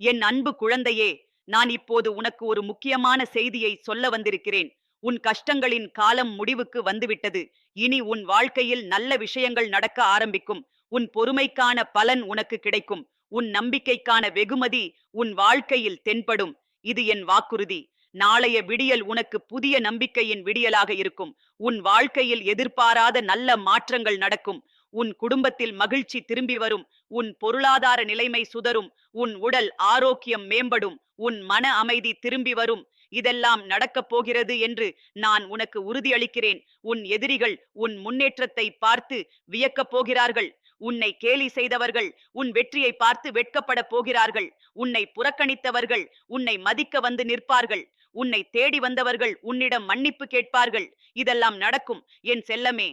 என் அன்பு குழந்தையே நான் இப்போது உனக்கு ஒரு முக்கியமான செய்தியை சொல்ல வந்திருக்கிறேன். உன் கஷ்டங்களின் காலம் முடிவுக்கு வந்துவிட்டது. இனி உன் வாழ்க்கையில் நல்ல விஷயங்கள் நடக்க ஆரம்பிக்கும். உன் பொறுமைக்கான பலன் உனக்கு கிடைக்கும். உன் நம்பிக்கைக்கான வெகுமதி உன் வாழ்க்கையில் தென்படும். இது என் வாக்குறுதி. நாளைய விடியல் உனக்கு புதிய நம்பிக்கையின் விடியலாக இருக்கும். உன் வாழ்க்கையில் எதிர்பாராத நல்ல மாற்றங்கள் நடக்கும். உன் குடும்பத்தில் மகிழ்ச்சி திரும்பி வரும். உன் பொருளாதார நிலைமை சுதரும் உன் உடல் ஆரோக்கியம் மேம்படும் உன் மன அமைதி திரும்பி வரும். இதெல்லாம் நடக்கப் போகிறது என்று நான் உனக்கு உறுதியளிக்கிறேன். உன் எதிரிகள் உன் முன்னேற்றத்தை பார்த்து வியக்கப் போகிறார்கள். உன்னை கேலி செய்தவர்கள் உன் வெற்றியை பார்த்து வெட்கப்பட போகிறார்கள். உன்னை புறக்கணித்தவர்கள் உன்னை மதிக்க வந்து நிற்பார்கள். உன்னை தேடி வந்தவர்கள் உன்னிடம் மன்னிப்பு கேட்பார்கள். இதெல்லாம் நடக்கும். என் செல்லமே.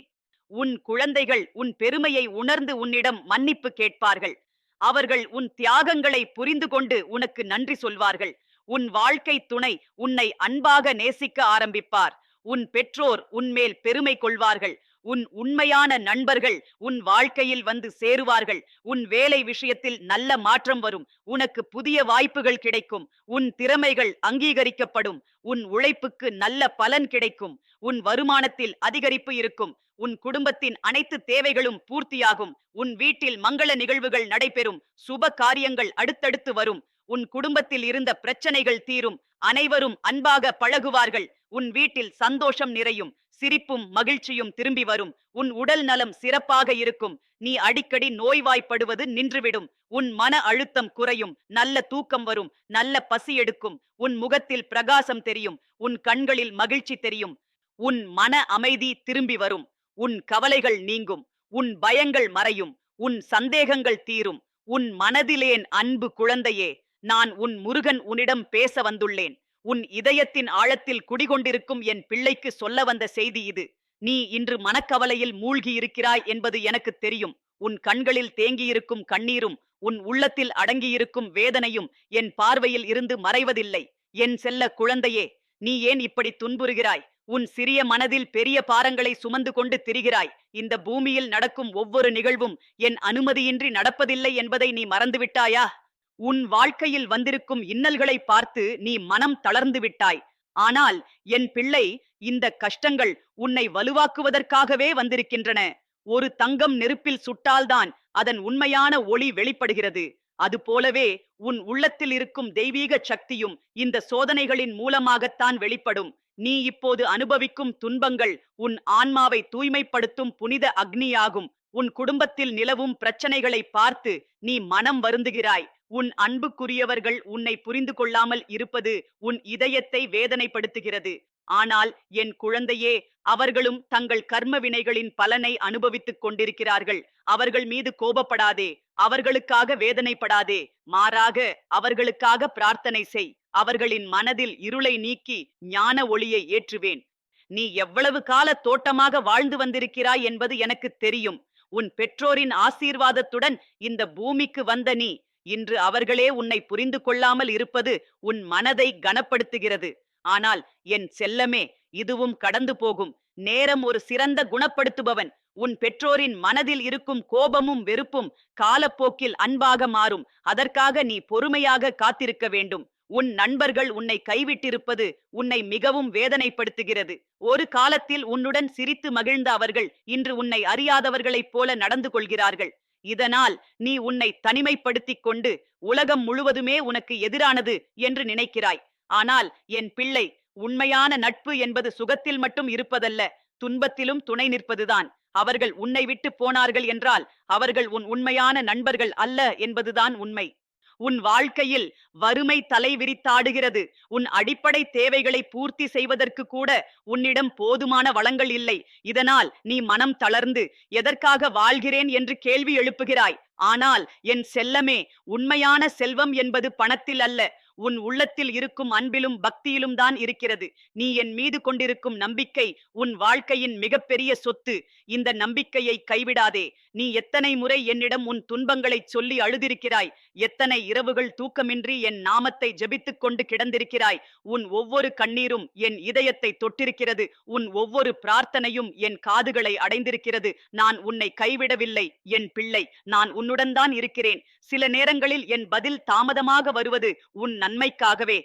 உன் குழந்தைகள் உன் பெருமையை உணர்ந்து உன்னிடம் மன்னிப்பு கேட்பார்கள். அவர்கள் உன் தியாகங்களை புரிந்து கொண்டு உனக்கு நன்றி சொல்வார்கள். உன் வாழ்க்கை துணை உன்னை அன்பாக நேசிக்க ஆரம்பிப்பார். உன் பெற்றோர் உன்மேல் பெருமை கொள்வார்கள். உன் உண்மையான நண்பர்கள் உன் வாழ்க்கையில் வந்து சேருவார்கள். உன் வேலை விஷயத்தில் நல்ல மாற்றம் வரும். உனக்கு புதிய வாய்ப்புகள் கிடைக்கும். உன் திறமைகள் அங்கீகரிக்கப்படும். உன் உழைப்புக்கு நல்ல பலன் கிடைக்கும். உன் வருமானத்தில் அதிகரிப்பு இருக்கும். உன் குடும்பத்தின் அனைத்து தேவைகளும் பூர்த்தியாகும். உன் வீட்டில் மங்கள நிகழ்வுகள் நடைபெறும். சுப காரியங்கள் அடுத்தடுத்து வரும். உன் குடும்பத்தில் இருந்த பிரச்சனைகள் தீரும். அனைவரும் அன்பாக பழகுவார்கள். உன் வீட்டில் சந்தோஷம் நிறையும். சிரிப்பும் மகிழ்ச்சியும் திரும்பி வரும். உன் உடல் நலம் சிறப்பாக இருக்கும். நீ அடிக்கடி நோய்வாய்ப்படுவது நின்றுவிடும். உன் மன அழுத்தம் குறையும். நல்ல தூக்கம் வரும். நல்ல பசி எடுக்கும். உன் முகத்தில் பிரகாசம் தெரியும். உன் கண்களில் மகிழ்ச்சி தெரியும். உன் மன அமைதி திரும்பி வரும். உன் கவலைகள் நீங்கும். உன் பயங்கள் மறையும். உன் சந்தேகங்கள் தீரும். உன் மனதிலேன் அன்பு குழந்தையே நான் உன் முருகன் உன்னிடம் பேச வந்துள்ளேன். உன் இதயத்தின் ஆழத்தில் குடிகொண்டிருக்கும் என் பிள்ளைக்கு சொல்ல வந்த செய்தி இது. நீ இன்று மனக்கவலையில் மூழ்கி இருக்கிறாய் என்பது எனக்கு தெரியும். உன் கண்களில் தேங்கியிருக்கும் கண்ணீரும் உன் உள்ளத்தில் அடங்கியிருக்கும் வேதனையும் என் பார்வையில் இருந்து மறைவதில்லை. என் செல்ல குழந்தையே நீ ஏன் இப்படி துன்புறுகிறாய்? உன் சிறிய மனதில் பெரிய பாரங்களை சுமந்து கொண்டு திரிகிறாய். இந்த பூமியில் நடக்கும் ஒவ்வொரு நிகழ்வும் என் அனுமதியின்றி நடப்பதில்லை என்பதை நீ மறந்துவிட்டாயா? உன் வாழ்க்கையில் வந்திருக்கும் இன்னல்களை பார்த்து நீ மனம் தளர்ந்து விட்டாய். ஆனால் என் பிள்ளை இந்த கஷ்டங்கள் உன்னை வலுவாக்குவதற்காகவே வந்திருக்கின்றன. ஒரு தங்கம் நெருப்பில் சுட்டால்தான் அதன் உண்மையான ஒளி வெளிப்படுகிறது. அது போலவே உன் உள்ளத்தில் இருக்கும் தெய்வீக சக்தியும் இந்த சோதனைகளின் மூலமாகத்தான் வெளிப்படும். நீ இப்போது அனுபவிக்கும் துன்பங்கள் உன் ஆன்மாவை தூய்மைப்படுத்தும் புனித அக்னியாகும். உன் குடும்பத்தில் நிலவும் பிரச்சனைகளை பார்த்து நீ மனம் வருந்துகிறாய். உன் அன்புக்குரியவர்கள் உன்னை புரிந்து கொள்ளாமல் இருப்பது உன் இதயத்தை வேதனைப்படுத்துகிறது. ஆனால் என் குழந்தையே அவர்களும் தங்கள் கர்ம வினைகளின் பலனை அனுபவித்துக் கொண்டிருக்கிறார்கள். அவர்கள் மீது கோபப்படாதே அவர்களுக்காக வேதனைப்படாதே. மாறாக அவர்களுக்காக பிரார்த்தனை செய். அவர்களின் மனதில் இருளை நீக்கி ஞான ஒளியை ஏற்றுவேன். நீ எவ்வளவு கால தோட்டமாக வாழ்ந்து வந்திருக்கிறாய் என்பது எனக்கு தெரியும். உன் பெற்றோரின் ஆசீர்வாதத்துடன் இந்த பூமிக்கு வந்த நீ இன்று அவர்களே உன்னை புரிந்து கொள்ளாமல் இருப்பது உன் மனதை கனப்படுத்துகிறது. ஆனால் என் செல்லமே இதுவும் கடந்து போகும். நேரம் ஒரு சிறந்த குணப்படுத்துபவன். உன் பெற்றோரின் மனதில் இருக்கும் கோபமும் வெறுப்பும் காலப்போக்கில் அன்பாக மாறும். அதற்காக நீ பொறுமையாக காத்திருக்க வேண்டும். உன் நண்பர்கள் உன்னை கைவிட்டிருப்பது உன்னை மிகவும் வேதனைப்படுத்துகிறது. ஒரு காலத்தில் உன்னுடன் சிரித்து மகிழ்ந்த அவர்கள் இன்று உன்னை அறியாதவர்களைப் போல நடந்து கொள்கிறார்கள். இதனால் நீ உன்னை தனிமைப்படுத்திக் கொண்டு உலகம் முழுவதுமே உனக்கு எதிரானது என்று நினைக்கிறாய். ஆனால் என் பிள்ளை உண்மையான நட்பு என்பது சுகத்தில் மட்டும் இருப்பதல்ல துன்பத்திலும் துணை நிற்பதுதான். அவர்கள் உன்னை விட்டு போனார்கள் என்றால் அவர்கள் உன் உண்மையான நண்பர்கள் அல்ல என்பதுதான் உண்மை. உன் வாழ்க்கையில் வறுமை தலை விரித்தாடுகிறது. உன் அடிப்படை தேவைகளை பூர்த்தி செய்வதற்கு கூட உன்னிடம் போதுமான வளங்கள் இல்லை. இதனால் நீ மனம் தளர்ந்து எதற்காக வாழ்கிறேன் என்று கேள்வி எழுப்புகிறாய். ஆனால் என் செல்லமே உண்மையான செல்வம் என்பது பணத்தில் அல்ல. உன் உள்ளத்தில் இருக்கும் அன்பிலும் பக்தியிலும் தான் இருக்கிறது. நீ என் மீது கொண்டிருக்கும் நம்பிக்கை உன் வாழ்க்கையின் மிகப்பெரிய சொத்து. இந்த நம்பிக்கையை கைவிடாதே. நீ எத்தனை முறை என்னிடம் உன் துன்பங்களைச் சொல்லி அழுதிருக்கிறாய்? எத்தனை இரவுகள் தூக்கமின்றி என் நாமத்தை ஜெபித்துக் கொண்டு கிடந்திருக்கிறாய்? உன் ஒவ்வொரு கண்ணீரும் என் இதயத்தை தொட்டிருக்கிறது. உன் ஒவ்வொரு பிரார்த்தனையும் என் காதுகளை அடைந்திருக்கிறது. நான் உன்னை கைவிடவில்லை என் பிள்ளை. நான் உன்னுடன் தான் இருக்கிறேன். சில நேரங்களில் என் பதில் தாமதமாக வருவது உன் நன்மைக்காகவே.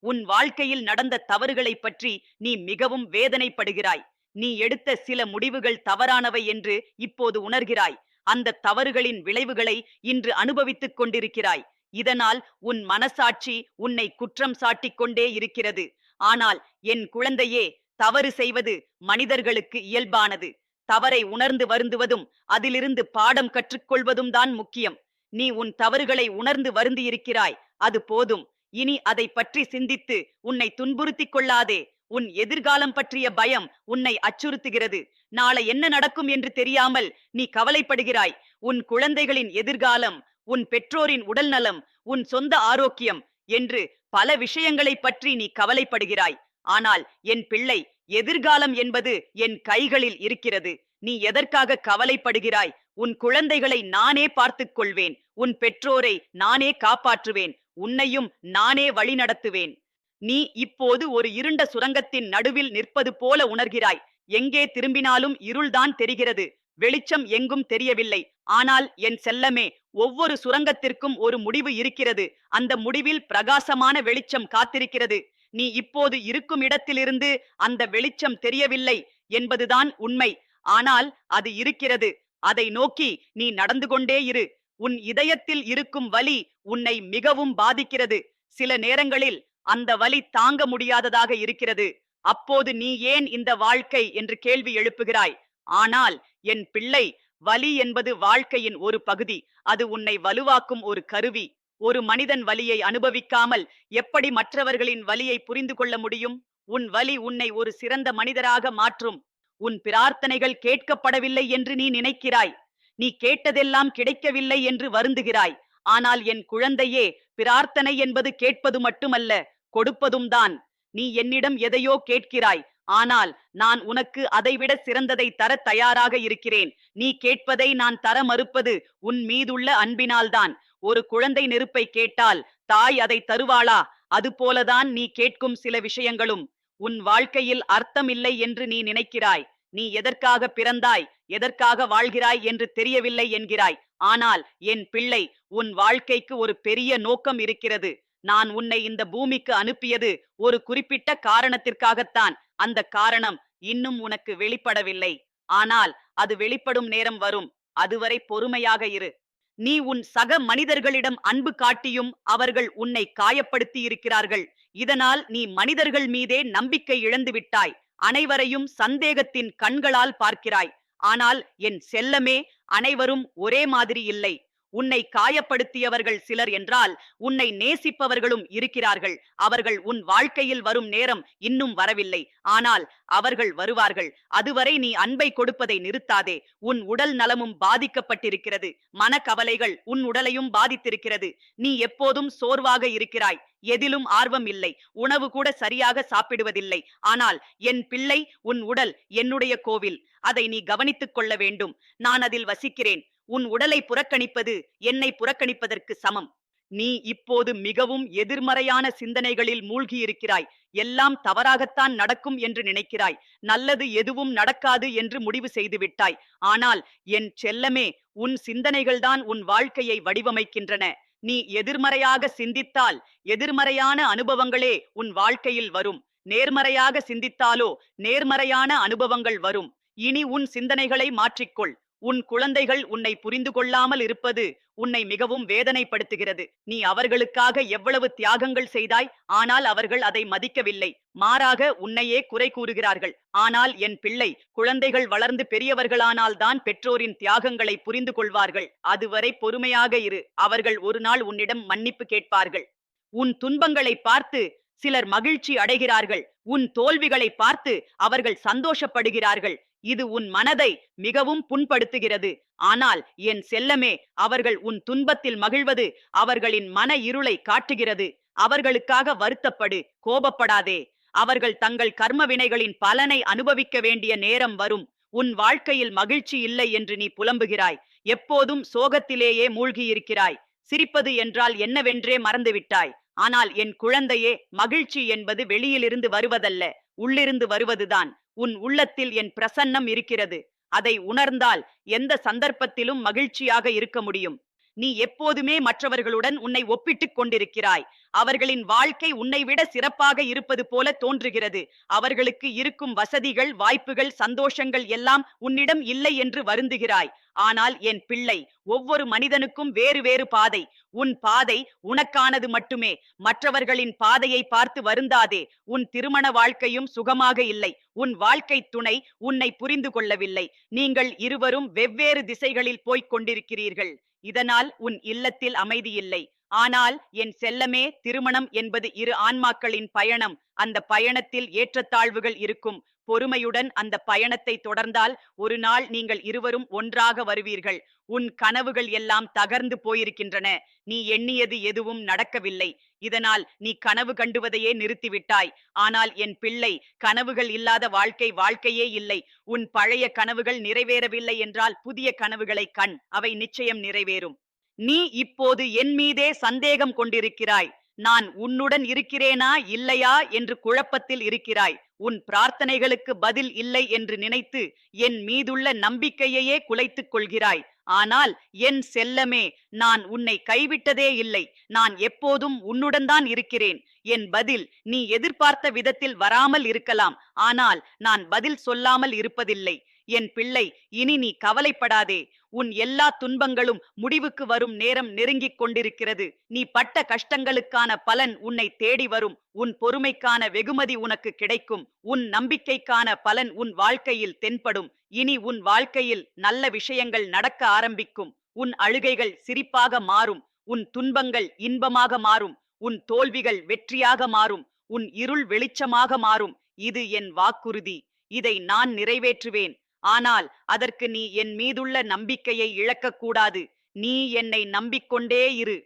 உன் வாழ்க்கையில் நடந்த தவறுகளைப் பற்றி நீ மிகவும் வேதனைப்படுகிறாய். நீ எடுத்த சில முடிவுகள் தவறானவை என்று இப்போது உணர்கிறாய். அந்த தவறுகளின் விளைவுகளை இன்று அனுபவித்துக் கொண்டிருக்கிறாய். இதனால் உன் மனசாட்சி உன்னை குற்றம் சாட்டிக் கொண்டே இருக்கிறது. ஆனால் என் குழந்தையே தவறு செய்வது மனிதர்களுக்கு இயல்பானது. தவறை உணர்ந்து வருந்துவதும் அதிலிருந்து பாடம் கற்றுக்கொள்வதும் தான் முக்கியம். நீ உன் தவறுகளை உணர்ந்து வருந்தியிருக்கிறாய். அது போதும். இனி அதை பற்றி சிந்தித்து உன்னை துன்புறுத்திக் கொள்ளாதே. உன் எதிர்காலம் பற்றிய பயம் உன்னை அச்சுறுத்துகிறது. நாளை என்ன நடக்கும் என்று தெரியாமல் நீ கவலைப்படுகிறாய். உன் குழந்தைகளின் எதிர்காலம் உன் பெற்றோரின் உடல் நலம் உன் சொந்த ஆரோக்கியம் என்று பல விஷயங்களைப் பற்றி நீ கவலைப்படுகிறாய். ஆனால் என் பிள்ளை எதிர்காலம் என்பது என் கைகளில் இருக்கிறது. நீ எதற்காக கவலைப்படுகிறாய்? உன் குழந்தைகளை நானே பார்த்துக் கொள்வேன். உன் பெற்றோரை நானே காப்பாற்றுவேன். உன்னையும் நானே வழிநடத்துவேன். நீ இப்போது ஒரு இருண்ட சுரங்கத்தின் நடுவில் நிற்பது போல உணர்கிறாய். எங்கே திரும்பினாலும் இருள்தான் தெரிகிறது. வெளிச்சம் எங்கும் தெரியவில்லை. ஆனால் என் செல்லமே ஒவ்வொரு சுரங்கத்திற்கும் ஒரு முடிவு இருக்கிறது. அந்த முடிவில் பிரகாசமான வெளிச்சம் காத்திருக்கிறது. நீ இப்போது இருக்கும் இடத்திலிருந்து அந்த வெளிச்சம் தெரியவில்லை என்பதுதான் உண்மை. ஆனால் அது இருக்கிறது. அதை நோக்கி நீ நடந்து கொண்டே இரு. உன் இதயத்தில் இருக்கும் வலி உன்னை மிகவும் பாதிக்கிறது. சில நேரங்களில் அந்த வலி தாங்க முடியாததாக இருக்கிறது. அப்போது நீ ஏன் இந்த வாழ்க்கை? என்று கேள்வி எழுப்புகிறாய். ஆனால் என் பிள்ளை வலி என்பது வாழ்க்கையின் ஒரு பகுதி. அது உன்னை வலுவாக்கும் ஒரு கருவி. ஒரு மனிதன் வலியை அனுபவிக்காமல் எப்படி மற்றவர்களின் வலியை புரிந்து கொள்ள முடியும்? உன் வலி உன்னை ஒரு சிறந்த மனிதராக மாற்றும். உன் பிரார்த்தனைகள் கேட்கப்படவில்லை என்று நீ நினைக்கிறாய். நீ கேட்டதெல்லாம் கிடைக்கவில்லை என்று வருந்துகிறாய். ஆனால் என் குழந்தையே பிரார்த்தனை என்பது கேட்பது மட்டுமல்ல. கொடுப்பதும் தான் நீ என்னிடம் எதையோ கேட்கிறாய். ஆனால் நான் உனக்கு அதைவிட சிறந்ததை தர தயாராக இருக்கிறேன். நீ கேட்பதை நான் தர மறுப்பது உன் மீதுள்ள அன்பினால்தான். ஒரு குழந்தை நெருப்பை கேட்டால் தாய் அதை தருவாளா? அதுபோலதான் நீ கேட்கும் சில விஷயங்களும். உன் வாழ்க்கையில் அர்த்தமில்லை என்று நீ நினைக்கிறாய். நீ எதற்காக பிறந்தாய்? எதற்காக வாழ்கிறாய் என்று தெரியவில்லை என்கிறாய். ஆனால் என் பிள்ளை உன் வாழ்க்கைக்கு ஒரு பெரிய நோக்கம் இருக்கிறது. நான் உன்னை இந்த பூமிக்கு அனுப்பியது ஒரு குறிப்பிட்ட காரணத்திற்காகத்தான். அந்த காரணம் இன்னும் உனக்கு வெளிப்படவில்லை. ஆனால் அது வெளிப்படும் நேரம் வரும். அதுவரை பொறுமையாக இரு. நீ உன் சக மனிதர்களிடம் அன்பு காட்டியும் அவர்கள் உன்னை காயப்படுத்தி இருக்கிறார்கள். இதனால் நீ மனிதர்கள் மீதே நம்பிக்கை இழந்து விட்டாய். அனைவரையும் சந்தேகத்தின் கண்களால் பார்க்கிறாய். ஆனால் என் செல்லமே அனைவரும் ஒரே மாதிரி இல்லை. உன்னை காயப்படுத்தியவர்கள் சிலர் என்றால் உன்னை நேசிப்பவர்களும் இருக்கிறார்கள். அவர்கள் உன் வாழ்க்கையில் வரும் நேரம் இன்னும் வரவில்லை. ஆனால் அவர்கள் வருவார்கள். அதுவரை நீ அன்பை கொடுப்பதை நிறுத்தாதே. உன் உடல் நலமும் பாதிக்கப்பட்டிருக்கிறது. மனக்கவலைகள் உன் உடலையும் பாதித்திருக்கிறது. நீ எப்போதும் சோர்வாக இருக்கிறாய். எதிலும் ஆர்வம் இல்லை. உணவு கூட சரியாக சாப்பிடுவதில்லை. ஆனால் என் பிள்ளை உன் உடல் என்னுடைய கோவில். அதை நீ கவனித்துக் கொள்ள வேண்டும். நான் அதில் வசிக்கிறேன். உன் உடலை புறக்கணிப்பது என்னை புறக்கணிப்பதற்கு சமம். நீ இப்போது மிகவும் எதிர்மறையான சிந்தனைகளில் மூழ்கியிருக்கிறாய். எல்லாம் தவறாகத்தான் நடக்கும் என்று நினைக்கிறாய். நல்லது எதுவும் நடக்காது என்று முடிவு செய்து விட்டாய். ஆனால் என் செல்லமே உன் சிந்தனைகள்தான் உன் வாழ்க்கையை வடிவமைக்கின்றன. நீ எதிர்மறையாக சிந்தித்தால் எதிர்மறையான அனுபவங்களே உன் வாழ்க்கையில் வரும். நேர்மறையாக சிந்தித்தாலோ நேர்மறையான அனுபவங்கள் வரும். இனி உன் சிந்தனைகளை மாற்றிக்கொள். உன் குழந்தைகள் உன்னை புரிந்து கொள்ளாமல் இருப்பது உன்னை மிகவும் வேதனைப்படுத்துகிறது. நீ அவர்களுக்காக எவ்வளவு தியாகங்கள் செய்தாய் ஆனால் அவர்கள் அதை மதிக்கவில்லை. மாறாக உன்னையே குறை கூறுகிறார்கள். ஆனால் என் பிள்ளை குழந்தைகள் வளர்ந்து பெரியவர்களானால் தான் பெற்றோரின் தியாகங்களை புரிந்து கொள்வார்கள். அதுவரை பொறுமையாக இரு. அவர்கள் ஒரு நாள் உன்னிடம் மன்னிப்பு கேட்பார்கள். உன் துன்பங்களை பார்த்து சிலர் மகிழ்ச்சி அடைகிறார்கள். உன் தோல்விகளை பார்த்து அவர்கள் சந்தோஷப்படுகிறார்கள். இது உன் மனதை மிகவும் புண்படுத்துகிறது. ஆனால் என் செல்லமே அவர்கள் உன் துன்பத்தில் மகிழ்வது அவர்களின் மன இருளை காட்டுகிறது. அவர்களுக்காக வருத்தப்படு கோபப்படாதே. அவர்கள் தங்கள் கர்ம வினைகளின் பலனை அனுபவிக்க வேண்டிய நேரம் வரும். உன் வாழ்க்கையில் மகிழ்ச்சி இல்லை என்று நீ புலம்புகிறாய். எப்போதும் சோகத்திலேயே மூழ்கியிருக்கிறாய். சிரிப்பது என்றால் என்னவென்றே மறந்துவிட்டாய். ஆனால் என் குழந்தையே மகிழ்ச்சி என்பது வெளியிலிருந்து வருவதல்ல உள்ளிருந்து வருவதுதான். உன் உள்ளத்தில் என் பிரசன்னம் இருக்கிறது. அதை உணர்ந்தால் எந்த சந்தர்ப்பத்திலும் மகிழ்ச்சியாக இருக்க முடியும். நீ எப்போதுமே மற்றவர்களுடன் உன்னை ஒப்பிட்டுக் கொண்டிருக்கிறாய். அவர்களின் வாழ்க்கை உன்னை விட சிறப்பாக இருப்பது போல தோன்றுகிறது. அவர்களுக்கு இருக்கும் வசதிகள் வாய்ப்புகள் சந்தோஷங்கள் எல்லாம் உன்னிடம் இல்லை என்று வருந்துகிறாய். ஆனால் என் பிள்ளை ஒவ்வொரு மனிதனுக்கும் வேறு வேறு பாதை. உன் பாதை உனக்கானது மட்டுமே. மற்றவர்களின் பாதையை பார்த்து வருந்தாதே. உன் திருமண வாழ்க்கையும் சுகமாக இல்லை. உன் வாழ்க்கை துணை உன்னை புரிந்து கொள்ளவில்லை. நீங்கள் இருவரும் வெவ்வேறு திசைகளில் போய்க் கொண்டிருக்கிறீர்கள். இதனால் உன் இல்லத்தில் அமைதி இல்லை ஆனால் என் செல்லமே திருமணம் என்பது இரு ஆன்மாக்களின் பயணம். அந்த பயணத்தில் ஏற்றத்தாழ்வுகள் இருக்கும். பொறுமையுடன் அந்த பயணத்தை தொடர்ந்தால் ஒரு நாள் நீங்கள் இருவரும் ஒன்றாக வருவீர்கள். உன் கனவுகள் எல்லாம் தகர்ந்து போயிருக்கின்றன. நீ எண்ணியது எதுவும் நடக்கவில்லை. இதனால் நீ கனவு கண்டுவதையே நிறுத்திவிட்டாய். ஆனால் என் பிள்ளை கனவுகள் இல்லாத வாழ்க்கை வாழ்க்கையே இல்லை. உன் பழைய கனவுகள் நிறைவேறவில்லை என்றால் புதிய கனவுகளை கண். அவை நிச்சயம் நிறைவேறும். நீ இப்போது என் மீதே சந்தேகம் கொண்டிருக்கிறாய். நான் உன்னுடன் இருக்கிறேனா இல்லையா என்று குழப்பத்தில் இருக்கிறாய். உன் பிரார்த்தனைகளுக்கு பதில் இல்லை என்று நினைத்து என் மீதுள்ள நம்பிக்கையையே குலைத்துக் கொள்கிறாய். ஆனால் என் செல்லமே நான் உன்னை கைவிட்டதே இல்லை. நான் எப்போதும் உன்னுடன் தான் இருக்கிறேன். என் பதில் நீ எதிர்பார்த்த விதத்தில் வராமல் இருக்கலாம். ஆனால் நான் பதில் சொல்லாமல் இருப்பதில்லை. என் பிள்ளை இனி நீ கவலைப்படாதே. உன் எல்லா துன்பங்களும் முடிவுக்கு வரும் நேரம் நெருங்கிக் கொண்டிருக்கிறது. நீ பட்ட கஷ்டங்களுக்கான பலன் உன்னை தேடி வரும். உன் பொறுமைக்கான வெகுமதி உனக்கு கிடைக்கும். உன் நம்பிக்கைக்கான பலன் உன் வாழ்க்கையில் தென்படும். இனி உன் வாழ்க்கையில் நல்ல விஷயங்கள் நடக்க ஆரம்பிக்கும். உன் அழுகைகள் சிரிப்பாக மாறும். உன் துன்பங்கள் இன்பமாக மாறும். உன் தோல்விகள் வெற்றியாக மாறும். உன் இருள் வெளிச்சமாக மாறும். இது என் வாக்குறுதி. இதை நான் நிறைவேற்றுவேன். ஆனால் அதற்கு நீ என் மீதுள்ள நம்பிக்கையை இழக்கக்கூடாது நீ என்னை நம்பிக்கொண்டே இரு.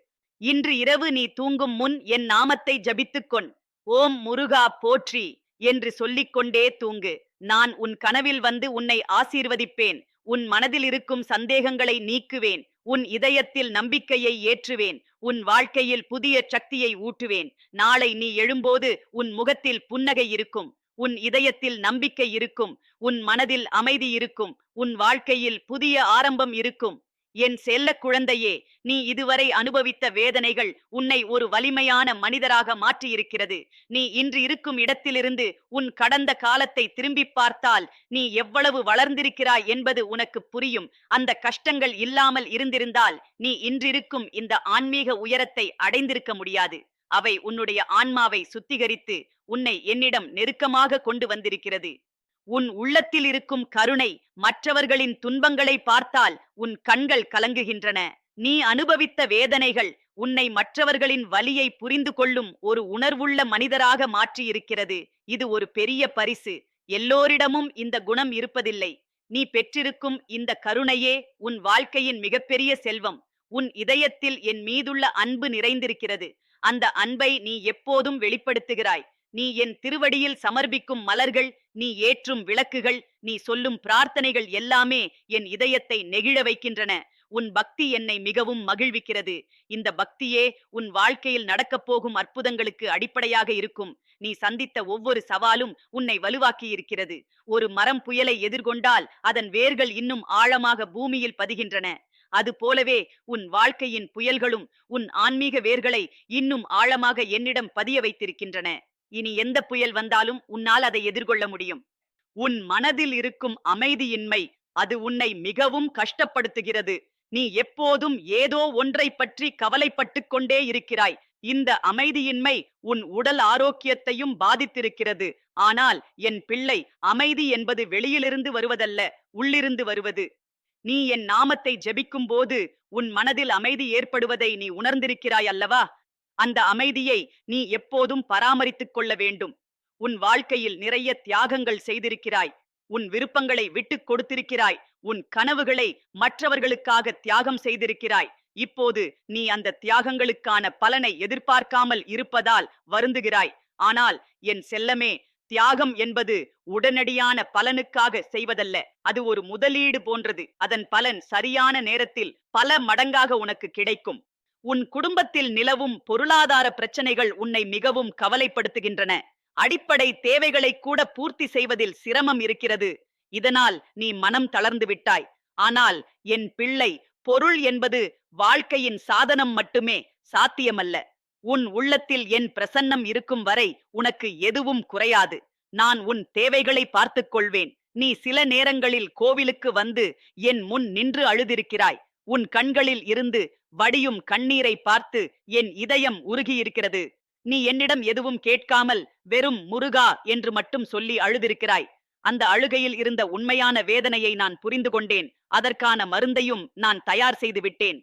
இன்று இரவு நீ தூங்கும் முன் என் நாமத்தை ஜபித்துக்கொண் ஓம் முருகா போற்றி என்று சொல்லிக்கொண்டே தூங்கு. நான் உன் கனவில் வந்து உன்னை ஆசீர்வதிப்பேன். உன் மனதில் இருக்கும் சந்தேகங்களை நீக்குவேன். உன் இதயத்தில் நம்பிக்கையை ஏற்றுவேன். உன் வாழ்க்கையில் புதிய சக்தியை ஊட்டுவேன். நாளை நீ எழும்போது உன் முகத்தில் புன்னகை இருக்கும். உன் இதயத்தில் நம்பிக்கை இருக்கும் உன் மனதில் அமைதி இருக்கும் உன் வாழ்க்கையில் புதிய ஆரம்பம் இருக்கும். என் செல்ல குழந்தையே நீ இதுவரை அனுபவித்த வேதனைகள் உன்னை ஒரு வலிமையான மனிதராக மாற்றியிருக்கிறது. நீ இன்று இருக்கும் இடத்திலிருந்து உன் கடந்த காலத்தை திரும்பி பார்த்தால் நீ எவ்வளவு வளர்ந்திருக்கிறாய் என்பது உனக்கு புரியும். அந்த கஷ்டங்கள் இல்லாமல் இருந்திருந்தால் நீ இன்றிருக்கும் இந்த ஆன்மீக உயரத்தை அடைந்திருக்க முடியாது. அவை உன்னுடைய ஆன்மாவை சுத்திகரித்து உன்னை என்னிடம் நெருக்கமாக கொண்டு வந்திருக்கிறது. உன் உள்ளத்தில் இருக்கும் கருணை மற்றவர்களின் துன்பங்களை பார்த்தால் உன் கண்கள் கலங்குகின்றன. நீ அனுபவித்த வேதனைகள் உன்னை மற்றவர்களின் வலியை புரிந்து கொள்ளும் ஒரு உணர்வுள்ள மனிதராக மாற்றியிருக்கிறது. இது ஒரு பெரிய பரிசு. எல்லோரிடமும் இந்த குணம் இருப்பதில்லை. நீ பெற்றிருக்கும் இந்த கருணையே உன் வாழ்க்கையின் மிகப்பெரிய செல்வம். உன் இதயத்தில் என் மீதுள்ள அன்பு நிறைந்திருக்கிறது. அந்த அன்பை நீ எப்போதும் வெளிப்படுத்துகிறாய். நீ என் திருவடியில் சமர்ப்பிக்கும் மலர்கள் நீ ஏற்றும் விளக்குகள் நீ சொல்லும் பிரார்த்தனைகள் எல்லாமே என் இதயத்தை நெகிழ வைக்கின்றன. உன் பக்தி என்னை மிகவும் மகிழ்விக்கிறது. இந்த பக்தியே உன் வாழ்க்கையில் நடக்கப் போகும் அற்புதங்களுக்கு அடிப்படையாக இருக்கும். நீ சந்தித்த ஒவ்வொரு சவாலும் உன்னை வலுவாக்கி இருக்கிறது ஒரு மரம் புயலை எதிர்கொண்டால் அதன் வேர்கள் இன்னும் ஆழமாக பூமியில் பதிகின்றன. அது போலவே உன் வாழ்க்கையின் புயல்களும் உன் ஆன்மீக வேர்களை இன்னும் ஆழமாக என்னிடம் பதிய வைத்திருக்கின்றன. இனி எந்த புயல் வந்தாலும் உன்னால் அதை எதிர்கொள்ள முடியும். உன் மனதில் இருக்கும் அமைதியின்மை அது உன்னை மிகவும் கஷ்டப்படுத்துகிறது. நீ எப்போதும் ஏதோ ஒன்றை பற்றி கவலைப்பட்டு கொண்டே இருக்கிறாய். இந்த அமைதியின்மை உன் உடல் ஆரோக்கியத்தையும் பாதித்திருக்கிறது. ஆனால் என் பிள்ளை அமைதி என்பது வெளியிலிருந்து வருவதல்ல உள்ளிருந்து வருவது. நீ என் நாமத்தை ஜெபிக்கும் போது உன் மனதில் அமைதி ஏற்படுவதை நீ உணர்ந்திருக்கிறாய் அல்லவா? அந்த அமைதியை நீ எப்போதும் பராமரித்துக் கொள்ள வேண்டும். உன் வாழ்க்கையில் நிறைய தியாகங்கள் செய்திருக்கிறாய். உன் விருப்பங்களை விட்டுக் கொடுத்திருக்கிறாய். உன் கனவுகளை மற்றவர்களுக்காக தியாகம் செய்திருக்கிறாய். இப்போது நீ அந்த தியாகங்களுக்கான பலனை எதிர்பார்க்காமல் இருப்பதால் வருந்துகிறாய். ஆனால் என் செல்லமே தியாகம் என்பது உடனடியான பலனுக்காக செய்வதல்ல. அது ஒரு முதலீடு போன்றது. அதன் பலன் சரியான நேரத்தில் பல மடங்காக உனக்கு கிடைக்கும். உன் குடும்பத்தில் நிலவும் பொருளாதார பிரச்சனைகள் உன்னை மிகவும் கவலைப்படுத்துகின்றன. அடிப்படை தேவைகளை கூட பூர்த்தி செய்வதில் சிரமம் இருக்கிறது. இதனால் நீ மனம் தளர்ந்து விட்டாய். ஆனால் என் பிள்ளை பொருள் என்பது வாழ்க்கையின் சாதனம் மட்டுமே சாத்தியமல்ல. உன் உள்ளத்தில் என் பிரசன்னம் இருக்கும் வரை உனக்கு எதுவும் குறையாது. நான் உன் தேவைகளை பார்த்துக் கொள்வேன். நீ சில நேரங்களில் கோவிலுக்கு வந்து என் முன் நின்று அழுதிருக்கிறாய். உன் கண்களில் இருந்து வடியும் கண்ணீரை பார்த்து என் இதயம் உருகியிருக்கிறது. நீ என்னிடம் எதுவும் கேட்காமல் வெறும் முருகா என்று மட்டும் சொல்லி அழுதிருக்கிறாய். அந்த அழுகையில் இருந்த உண்மையான வேதனையை நான் புரிந்து கொண்டேன். அதற்கான மருந்தையும் நான் தயார் செய்து விட்டேன்.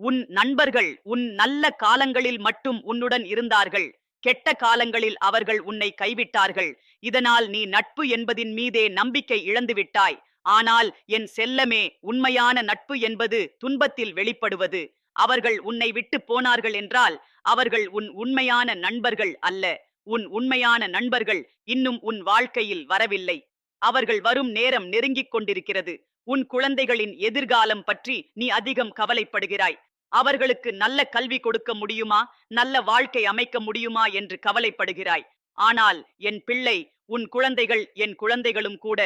உன் நண்பர்கள் உன் நல்ல காலங்களில் மட்டும் உன்னுடன் இருந்தார்கள். கெட்ட காலங்களில் அவர்கள் உன்னை கைவிட்டார்கள். இதனால் நீ நட்பு என்பதின் மீதே நம்பிக்கை இழந்து விட்டாய். ஆனால் என் செல்லமே உண்மையான நட்பு என்பது துன்பத்தில் வெளிப்படுவது. அவர்கள் உன்னை விட்டு போனார்கள் என்றால் அவர்கள் உன் உண்மையான நண்பர்கள் அல்ல. உன் உண்மையான நண்பர்கள் இன்னும் உன் வாழ்க்கையில் வரவில்லை. அவர்கள் வரும் நேரம் நெருங்கிக் கொண்டிருக்கிறது. உன் குழந்தைகளின் எதிர்காலம் பற்றி நீ அதிகம் கவலைப்படுகிறாய். அவர்களுக்கு நல்ல கல்வி கொடுக்க முடியுமா? நல்ல வாழ்க்கை அமைக்க முடியுமா என்று கவலைப்படுகிறாய். ஆனால் என் பிள்ளை உன் குழந்தைகள் என் குழந்தைகளும் கூட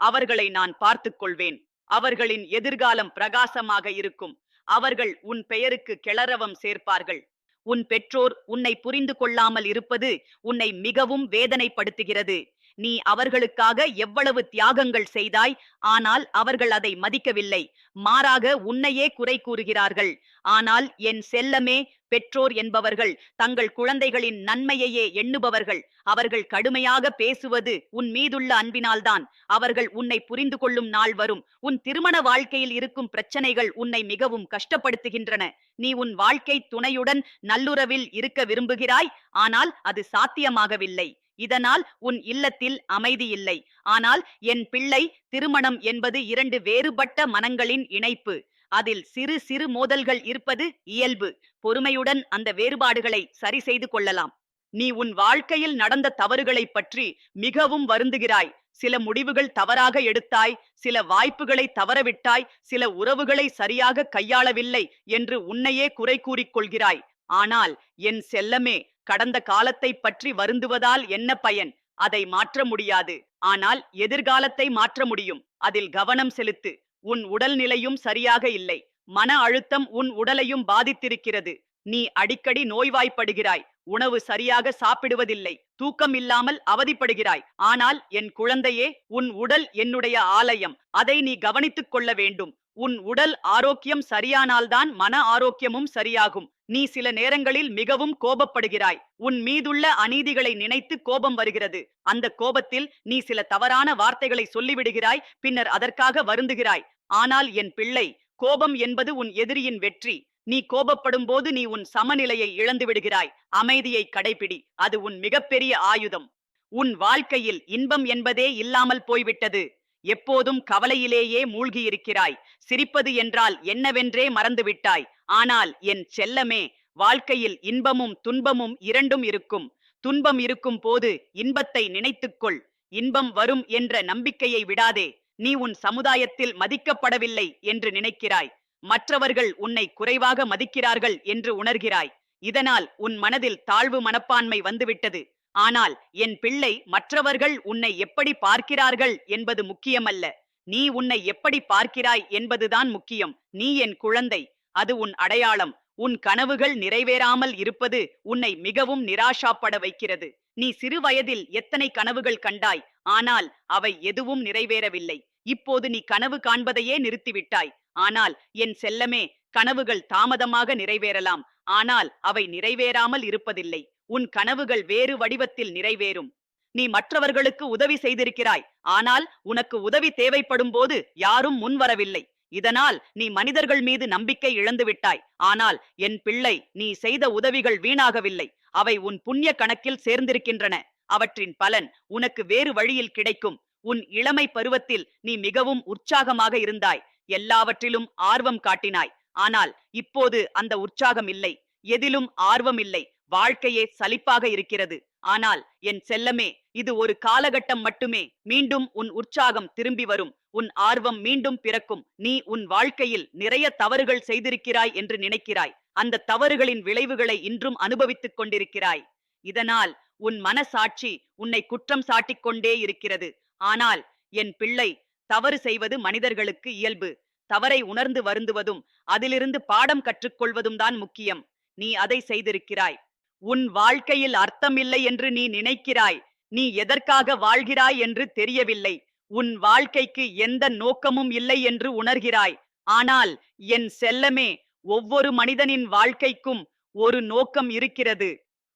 அவர்களை நான் பார்த்துக் கொள்வேன் அவர்களின் எதிர்காலம் பிரகாசமாக இருக்கும். அவர்கள் உன் பெயருக்கு கிளறவம் சேர்ப்பார்கள். உன் பெற்றோர் உன்னை புரிந்து கொள்ளாமல் இருப்பது உன்னை மிகவும் வேதனைப்படுத்துகிறது. நீ அவர்களுக்காக எவ்வளவு தியாகங்கள் செய்தாய் ஆனால் அவர்கள் அதை மதிக்கவில்லை. மாறாக உன்னையே குறை கூறுகிறார்கள். ஆனால் என் செல்லமே பெற்றோர் என்பவர்கள் தங்கள் குழந்தைகளின் நன்மையையே எண்ணுபவர்கள். அவர்கள் கடுமையாக பேசுவது உன் மீதுள்ள அன்பினால்தான். அவர்கள் உன்னை புரிந்து கொள்ளும் நாள் வரும். உன் திருமண வாழ்க்கையில் இருக்கும் பிரச்சனைகள் உன்னை மிகவும் கஷ்டப்படுத்துகின்றன. நீ உன் வாழ்க்கை துணையுடன் நல்லுறவில் இருக்க விரும்புகிறாய். ஆனால் அது சாத்தியமாகவில்லை. இதனால் உன் இல்லத்தில் அமைதி இல்லை. ஆனால் என் பிள்ளை திருமணம் என்பது இரண்டு வேறுபட்ட மனங்களின் இணைப்பு. அதில் சிறு சிறு மோதல்கள் இருப்பது இயல்பு. பொறுமையுடன் அந்த வேறுபாடுகளை சரி செய்து கொள்ளலாம். நீ உன் வாழ்க்கையில் நடந்த தவறுகளை பற்றி மிகவும் வருந்துகிறாய். சில முடிவுகள் தவறாக எடுத்தாய் சில வாய்ப்புகளை தவறவிட்டாய் சில உறவுகளை சரியாக கையாளவில்லை என்று உன்னையே குறை கூறிக் கொள்கிறாய். ஆனால் என் செல்லமே கடந்த காலத்தை பற்றி வருந்துவதால் என்ன பயன்? அதை மாற்ற முடியாது. ஆனால் எதிர்காலத்தை மாற்ற முடியும். அதில் கவனம் செலுத்து. உன் உடல்நிலையும் சரியாக இல்லை. மன அழுத்தம் உன் உடலையும் பாதித்திருக்கிறது. நீ அடிக்கடி நோய்வாய்ப்படுகிறாய். உணவு சரியாக சாப்பிடுவதில்லை. தூக்கம் இல்லாமல் அவதிப்படுகிறாய். ஆனால் என் குழந்தையே உன் உடல் என்னுடைய ஆலயம். அதை நீ கவனித்துக் கொள்ள வேண்டும். உன் உடல் ஆரோக்கியம் சரியானால்தான் மன ஆரோக்கியமும் சரியாகும். நீ சில நேரங்களில் மிகவும் கோபப்படுகிறாய். உன் மீதுள்ள அநீதிகளை நினைத்து கோபம் வருகிறது. அந்த கோபத்தில் நீ சில தவறான வார்த்தைகளை சொல்லிவிடுகிறாய் பின்னர் அதற்காக வருந்துகிறாய். ஆனால் என் பிள்ளை கோபம் என்பது உன் எதிரியின் வெற்றி. நீ கோபப்படும் போது நீ உன் சமநிலையை இழந்து விடுகிறாய். அமைதியை கடைபிடி அது உன் மிகப்பெரிய ஆயுதம். உன் வாழ்க்கையில் இன்பம் என்பதே இல்லாமல் போய்விட்டது. எப்போதும் கவலையிலேயே மூழ்கியிருக்கிறாய். சிரிப்பது என்றால் என்னவென்றே மறந்துவிட்டாய். ஆனால் என் செல்லமே வாழ்க்கையில் இன்பமும் துன்பமும் இரண்டும் இருக்கும். துன்பம் இருக்கும் போது இன்பத்தை நினைத்துக்கொள். இன்பம் வரும் என்ற நம்பிக்கையை விடாதே. நீ உன் சமுதாயத்தில் மதிக்கப்படவில்லை என்று நினைக்கிறாய். மற்றவர்கள் உன்னை குறைவாக மதிக்கிறார்கள் என்று உணர்கிறாய். இதனால் உன் மனதில் தாழ்வு மனப்பான்மை வந்துவிட்டது. ஆனால் என் பிள்ளை மற்றவர்கள் உன்னை எப்படி பார்க்கிறார்கள் என்பது முக்கியமல்ல. நீ உன்னை எப்படி பார்க்கிறாய் என்பதுதான் முக்கியம். நீ என் குழந்தை அது உன் அடையாளம். உன் கனவுகள் நிறைவேறாமல் இருப்பது உன்னை மிகவும் நிராஷாப்பட வைக்கிறது. நீ சிறு வயதில் எத்தனை கனவுகள் கண்டாய் ஆனால் அவை எதுவும் நிறைவேறவில்லை. இப்போது நீ கனவு காண்பதையே நிறுத்திவிட்டாய். ஆனால் என் செல்லமே கனவுகள் தாமதமாக நிறைவேறலாம். ஆனால் அவை நிறைவேறாமல் இருப்பதில்லை. உன் கனவுகள் வேறு வடிவத்தில் நிறைவேறும். நீ மற்றவர்களுக்கு உதவி செய்திருக்கிறாய். ஆனால் உனக்கு உதவி தேவைப்படும் போது யாரும் முன்வரவில்லை இதனால் நீ மனிதர்கள் மீது நம்பிக்கை இழந்துவிட்டாய் ஆனால் என் பிள்ளை நீ செய்த உதவிகள் வீணாகவில்லை. அவை உன் புண்ணிய கணக்கில் சேர்ந்திருக்கின்றன. அவற்றின் பலன் உனக்கு வேறு வழியில் கிடைக்கும். உன் இளமை பருவத்தில் நீ மிகவும் உற்சாகமாக இருந்தாய். எல்லாவற்றிலும் ஆர்வம் காட்டினாய். ஆனால் இப்போது அந்த உற்சாகம் இல்லை. எதிலும் ஆர்வம் இல்லை. வாழ்க்கையே சலிப்பாக இருக்கிறது. ஆனால் என் செல்லமே இது ஒரு காலகட்டம் மட்டுமே. மீண்டும் உன் உற்சாகம் திரும்பி வரும். உன் ஆர்வம் மீண்டும் பிறக்கும். நீ உன் வாழ்க்கையில் நிறைய தவறுகள் செய்திருக்கிறாய் என்று நினைக்கிறாய். அந்த தவறுகளின் விளைவுகளை இன்றும் அனுபவித்துக் கொண்டிருக்கிறாய். இதனால் உன் மனசாட்சி உன்னை குற்றம் சாட்டிக் கொண்டே இருக்கிறது. ஆனால் என் பிள்ளை தவறு செய்வது மனிதர்களுக்கு இயல்பு. தவறை உணர்ந்து வருந்துவதும் அதிலிருந்து பாடம் கற்றுக்கொள்வதும் தான் முக்கியம். நீ அதை செய்திருக்கிறாய். உன் வாழ்க்கையில் அர்த்தமில்லை என்று நீ நினைக்கிறாய். நீ எதற்காக வாழ்கிறாய் என்று தெரியவில்லை. உன் வாழ்க்கைக்கு எந்த நோக்கமும் இல்லை என்று உணர்கிறாய். ஆனால் என் செல்லமே ஒவ்வொரு மனிதனின் வாழ்க்கைக்கும் ஒரு நோக்கம் இருக்கிறது.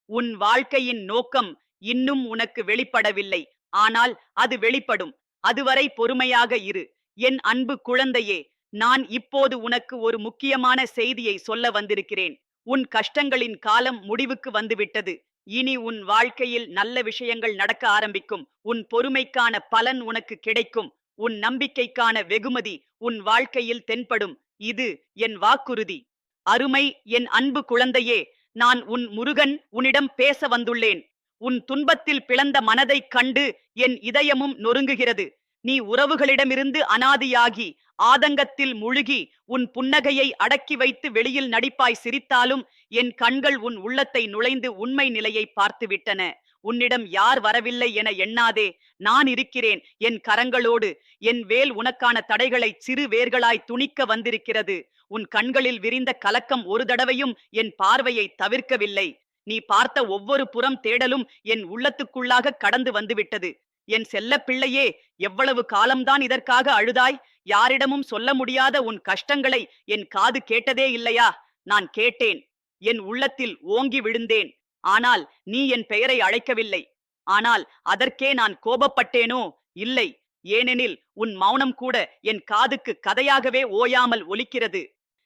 உன் வாழ்க்கையின் நோக்கம் இன்னும் உனக்கு வெளிப்படவில்லை. ஆனால் அது வெளிப்படும். அதுவரை பொறுமையாக இரு. என் அன்பு குழந்தையே நான் இப்போது உனக்கு ஒரு முக்கியமான செய்தியை சொல்ல வந்திருக்கிறேன். உன் கஷ்டங்களின் காலம் முடிவுக்கு வந்துவிட்டது. இனி உன் வாழ்க்கையில் நல்ல விஷயங்கள் நடக்க ஆரம்பிக்கும். உன் பொறுமைக்கான பலன் உனக்கு கிடைக்கும். உன் நம்பிக்கைக்கான வெகுமதி உன் வாழ்க்கையில் தென்படும். இது என் வாக்குறுதி. அருமை என் அன்பு குழந்தையே நான் உன் முருகன் உன்னிடம் பேச வந்துள்ளேன். உன் துன்பத்தில் பிளந்த மனதைக் கண்டு என் இதயமும் நொறுங்குகிறது. நீ உறவுகளிடமிருந்து அனாதியாகி ஆதங்கத்தில் முழுகி உன் புன்னகையை அடக்கி வைத்து வெளியில் நடிப்பாய் சிரித்தாலும் என் கண்கள் உன் உள்ளத்தை நுழைந்து உண்மை நிலையை பார்த்துவிட்டன உன்னிடம் யார் வரவில்லை என எண்ணாதே. நான் இருக்கிறேன். என் கரங்களோடு. என் வேல் உனக்கான தடைகளை சிறு வேர்களாய் துணிக்க வந்திருக்கிறது. உன் கண்களில் விரிந்த கலக்கம் ஒரு தடவையும் என் பார்வையை தவிர்க்கவில்லை. நீ பார்த்த ஒவ்வொரு புறம் தேடலும் என் உள்ளத்துக்குள்ளாக கடந்து வந்துவிட்டது. என் செல்ல பிள்ளையே எவ்வளவு காலம்தான் இதற்காக அழுதாய்? யாரிடமும் சொல்ல முடியாத உன் கஷ்டங்களை என் காது கேட்டதே இல்லையா? நான் கேட்டேன். என் உள்ளத்தில் ஓங்கி விழுந்தேன். ஆனால் நீ என் பெயரை அழைக்கவில்லை. ஆனால் அதற்கே நான் கோபப்பட்டேனோ? இல்லை. ஏனெனில் உன் மௌனம் கூட என் காதுக்கு கதையாகவே ஓயாமல் ஒலிக்கிறது.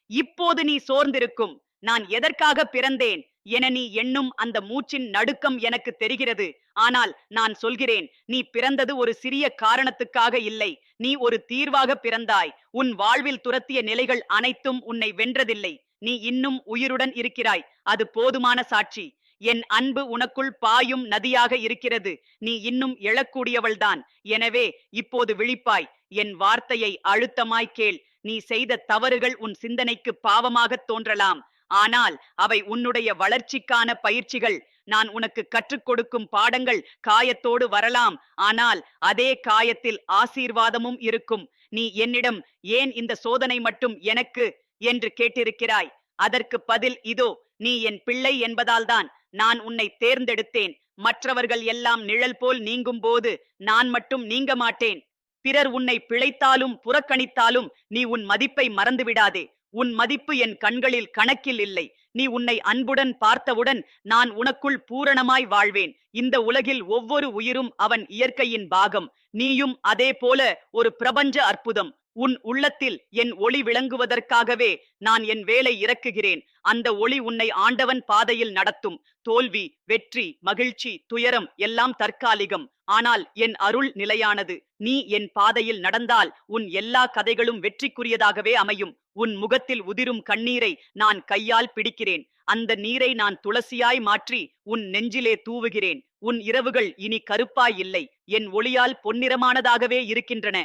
இப்போது நீ சோர்ந்திருக்கும். நான் எதற்காக பிறந்தேன்? என நீ எண்ணும் அந்த மூச்சின் நடுக்கம் எனக்கு தெரிகிறது. ஆனால் நான் சொல்கிறேன் நீ பிறந்தது ஒரு சிறிய காரணத்துக்காக இல்லை. நீ ஒரு தீர்வாக பிறந்தாய். உன் வாழ்வில் துரத்திய நிலைகள் அனைத்தும் உன்னை வென்றதில்லை. நீ இன்னும் உயிருடன் இருக்கிறாய். அது போதுமான சாட்சி. என் அன்பு உனக்குள் பாயும் நதியாக இருக்கிறது. நீ இன்னும் எழக்கூடியவள்தான். எனவே இப்போது விழிப்பாய். என் வார்த்தையை அழுத்தமாய் கேள். நீ செய்த தவறுகள் உன் சிந்தனைக்கு பாவமாகத் தோன்றலாம். ஆனால் அவை உன்னுடைய வளர்ச்சிக்கான பயிற்சிகள். நான் உனக்கு கற்றுக் கொடுக்கும் பாடங்கள் காயத்தோடு வரலாம். ஆனால் அதே காயத்தில் ஆசீர்வாதமும் இருக்கும். நீ என்னிடம் ஏன் இந்த சோதனை மட்டும் எனக்கு? என்று கேட்டிருக்கிறாய். அதற்கு பதில் இதோ நீ என் பிள்ளை என்பதால்தான் நான் உன்னை தேர்ந்தெடுத்தேன். மற்றவர்கள் எல்லாம் நிழல் போல் நீங்கும் போது நான் மட்டும் நீங்க மாட்டேன். பிறர் உன்னை பிழைத்தாலும் புறக்கணித்தாலும் நீ உன் மதிப்பை மறந்துவிடாதே. உன் மதிப்பு என் கண்களில் கணக்கில் இல்லை. நீ உன்னை அன்புடன் பார்த்தவுடன் நான் உனக்குள் பூரணமாய் வாழ்வேன். இந்த உலகில் ஒவ்வொரு உயிரும் அவன் இயற்கையின் பாகம். நீயும் அதே போல ஒரு பிரபஞ்ச அற்புதம். உன் உள்ளத்தில் என் ஒளி விளங்குவதற்காகவே நான் என் வேலை இறக்குகிறேன். அந்த ஒளி உன்னை ஆண்டவன் பாதையில் நடத்தும். தோல்வி வெற்றி மகிழ்ச்சி துயரம் எல்லாம் தற்காலிகம். ஆனால் என் அருள் நிலையானது. நீ என் பாதையில் நடந்தால் உன் எல்லா கதைகளும் வெற்றிக்குரியதாகவே அமையும். உன் முகத்தில் உதிரும் கண்ணீரை நான் கையால் பிடிக்கிறேன். அந்த நீரை நான் துளசியாய் மாற்றி உன் நெஞ்சிலே தூவுகிறேன். உன் இரவுகள் இனி கருப்பாய் இல்லை. என் ஒளியால் பொன்னிறமானதாகவே இருக்கின்றன.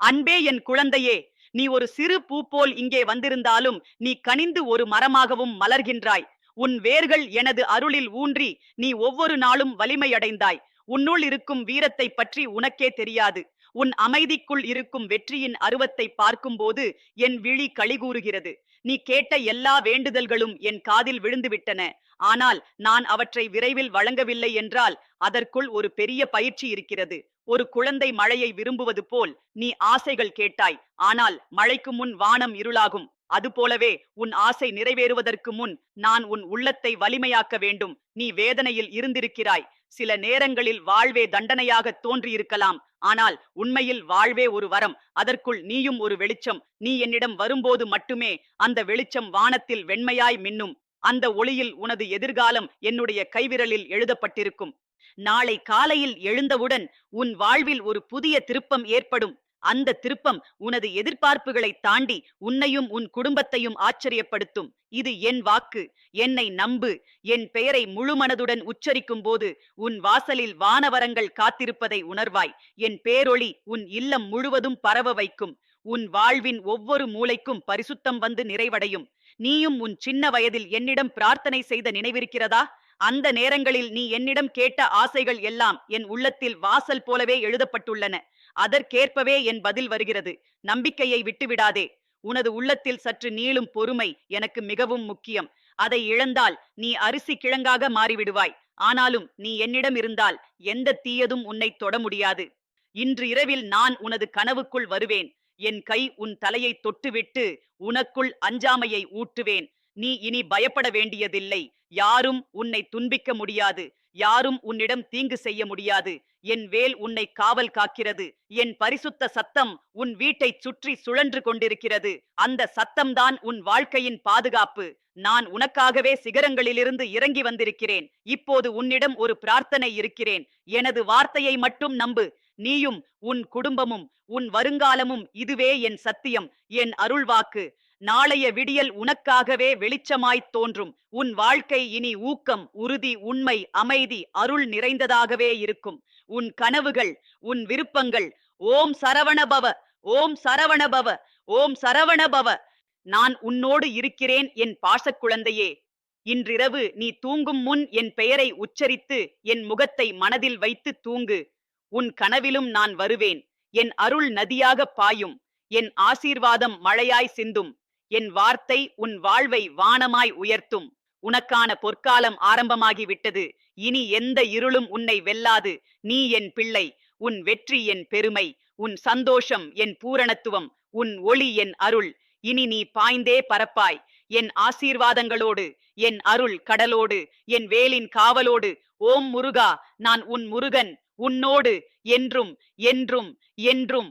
அன்பே என் குழந்தையே நீ ஒரு சிறு பூ போல் இங்கே வந்திருந்தாலும் நீ கனிந்து ஒரு மரமாகவும் மலர்கின்றாய். உன் வேர்கள் எனது அருளில் ஊன்றி நீ ஒவ்வொரு நாளும் வலிமையடைந்தாய். உன்னுள் இருக்கும் வீரத்தை பற்றி உனக்கே தெரியாது. உன் அமைதிக்குள் இருக்கும் வெற்றியின் அருவத்தை பார்க்கும்போது என் விழி கழிகூறுகிறது நீ கேட்ட எல்லா வேண்டுதல்களும் என் காதில் விழுந்துவிட்டன. ஆனால் நான் அவற்றை விரைவில் வழங்கவில்லை என்றால் அதற்குள் ஒரு பெரிய பயிற்சி இருக்கிறது. ஒரு குழந்தை மழையை விரும்புவது போல் நீ ஆசைகள் கேட்டாய். ஆனால் மழைக்கு முன் வானம் இருளாகும். அதுபோலவே உன் ஆசை நிறைவேறுவதற்கு முன் நான் உன் உள்ளத்தை வலிமையாக்க வேண்டும். நீ வேதனையில் இருந்திருக்கிறாய். சில நேரங்களில் வாழ்வே தண்டனையாக தோன்றியிருக்கலாம். ஆனால் உண்மையில் வாழ்வே ஒரு வரம். அதற்குள் நீயும் ஒரு வெளிச்சம். நீ என்னிடம் வரும்போது மட்டுமே அந்த வெளிச்சம் வானத்தில் வெண்மையாய் மின்னும். அந்த ஒளியில் உனது எதிர்காலம் என்னுடைய கைவிரலில் எழுதப்பட்டிருக்கும். நாளை காலையில் எழுந்தவுடன் உன் வாழ்வில் ஒரு புதிய திருப்பம் ஏற்படும். அந்த திருப்பம் உனது எதிர்பார்ப்புகளை தாண்டி உன்னையும் உன் குடும்பத்தையும் ஆச்சரியப்படுத்தும். இது என் வாக்கு. என்னை நம்பு. என் பெயரை முழுமனதுடன் உச்சரிக்கும் போது உன் வாசலில் வானவரங்கள் காத்திருப்பதை உணர்வாய். என் பேரொளி உன் இல்லம் முழுவதும் பரவ வைக்கும். உன் வாழ்வின் ஒவ்வொரு மூலைக்கும் பரிசுத்தம் வந்து நிறைவடையும். நீயும் உன் சின்ன வயதில் என்னிடம் பிரார்த்தனை செய்த நினைவிருக்கிறதா? அந்த நேரங்களில் நீ என்னிடம் கேட்ட ஆசைகள் எல்லாம் என் உள்ளத்தில் வாசல் போலவே எழுதப்பட்டுள்ளன. அதற்கேற்பவே என் பதில் வருகிறது. நம்பிக்கையை விட்டுவிடாதே. உனது உள்ளத்தில் சற்று நீளும் பொறுமை எனக்கு மிகவும் முக்கியம். அதை இழந்தால் நீ அரிசி கிழங்காக மாறிவிடுவாய். ஆனாலும் நீ என்னிடம் இருந்தால் எந்த தீயதும் உன்னை தொட முடியாது. இன்று இரவில் நான் உனது கனவுக்குள் வருவேன். என் கை உன் தலையை தொட்டுவிட்டு உனக்குள் அஞ்சாமையை ஊட்டுவேன். நீ இனி பயப்பட வேண்டியதில்லை. யாரும் உன்னை துன்பிக்க முடியாது. யாரும் உன்னிடம் தீங்கு செய்ய முடியாது. என் வேல் உன்னை காவல் காக்கிறது. என் பரிசுத்த சத்தம் உன் வீட்டை சுற்றி சுழன்று கொண்டிருக்கிறது. அந்த சத்தம்தான் உன் வாழ்க்கையின் பாதுகாப்பு. நான் உனக்காகவே சிகரங்களிலிருந்து இறங்கி வந்திருக்கிறேன். இப்போது உன்னிடம் ஒரு பிரார்த்தனை இருக்கிறேன். எனது வார்த்தையை மட்டும் நம்பு. நீயும் உன் குடும்பமும் உன் வருங்காலமும் இதுவே என் சத்தியம். என் அருள்வாக்கு. நாளைய விடியல் உனக்காகவே வெளிச்சமாய்த் தோன்றும். உன் வாழ்க்கை இனி ஊக்கம் உறுதி உண்மை அமைதி அருள் நிறைந்ததாகவே இருக்கும். உன் கனவுகள் உன் விருப்பங்கள் ஓம் சரவணபவ ஓம் சரவணபவ ஓம் சரவணபவ நான் உன்னோடு இருக்கிறேன் என் பாசக் குழந்தையே. இன்றிரவு நீ தூங்கும் முன் என் பெயரை உச்சரித்து என் முகத்தை மனதில் வைத்து தூங்கு. உன் கனவிலும் நான் வருவேன். என் அருள் நதியாக பாயும். என் ஆசீர்வாதம் மழையாய் சிந்தும். என் வார்த்தை உன் வாழ்வை வானமாய் உயர்த்தும். உனக்கான பொற்காலம் ஆரம்பமாகி விட்டது இனி எந்த இருளும் உன்னை வெல்லாது. நீ என் பிள்ளை. உன் வெற்றி என் பெருமை. உன் சந்தோஷம் என் பூரணத்துவம். உன் ஒளி என் அருள். இனி நீ பாய்ந்தே பரப்பாய். என் ஆசீர்வாதங்களோடு. என் அருள் கடலோடு. என் வேலின் காவலோடு. ஓம் முருகா நான் உன் முருகன். உன்னோடு. என்றும் என்றும் என்றும்.